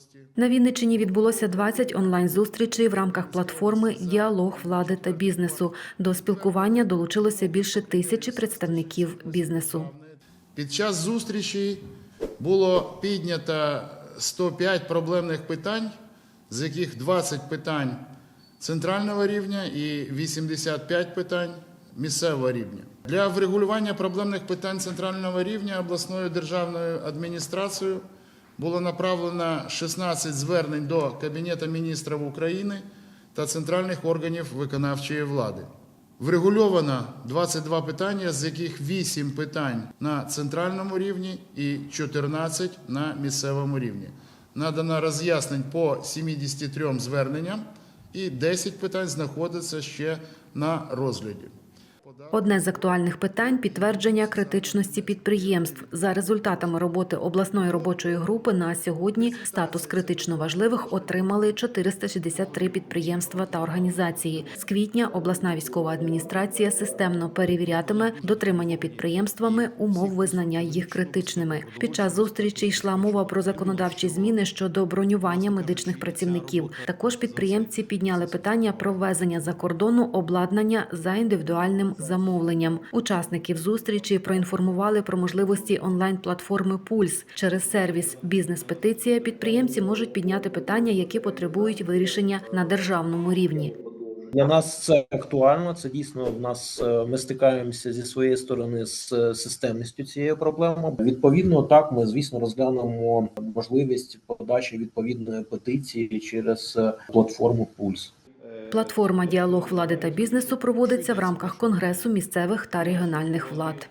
області. На Вінниччині відбулося 20 онлайн-зустрічей в рамках платформи Діалог влади та бізнесу. До спілкування долучилося більше тисячі представників бізнесу. Під час зустрічі було піднято 105 проблемних питань, з яких 20 питань центрального рівня і 85 питань місцевого рівня. Для врегулювання проблемних питань центрального рівня обласною державною адміністрацією було направлено 16 звернень до Кабінету міністрів України та центральних органів виконавчої влади. Врегульовано 22 питання, з яких 8 питань на центральному рівні і 14 на місцевому рівні. Надано роз'яснень по 73 зверненням, і 10 питань знаходяться ще на розгляді. Одне з актуальних питань підтвердження критичності підприємств. За результатами роботи обласної робочої групи на сьогодні статус критично важливих отримали 463 підприємства та організації. З квітня обласна військова адміністрація системно перевірятиме дотримання підприємствами умов визнання їх критичними. Під час зустрічі йшла мова про законодавчі зміни щодо бронювання медичних працівників. Також підприємці підняли питання про ввезення за кордону обладнання за індивідуальним замовленням. Учасників зустрічі проінформували про можливості онлайн-платформи Пульс через сервіс Бізнес-петиція. Підприємці можуть підняти питання, які потребують вирішення на державному рівні. Для нас це актуально. Це дійсно в нас е, ми стикаємося зі своєї сторони з е, системністю цієї проблеми. Відповідно, так ми звісно розглянемо можливість подачі відповідної петиції через е, платформу Пульс. Платформа Діалог влади та бізнесу проводиться в рамках Конгресу місцевих та регіональних влад.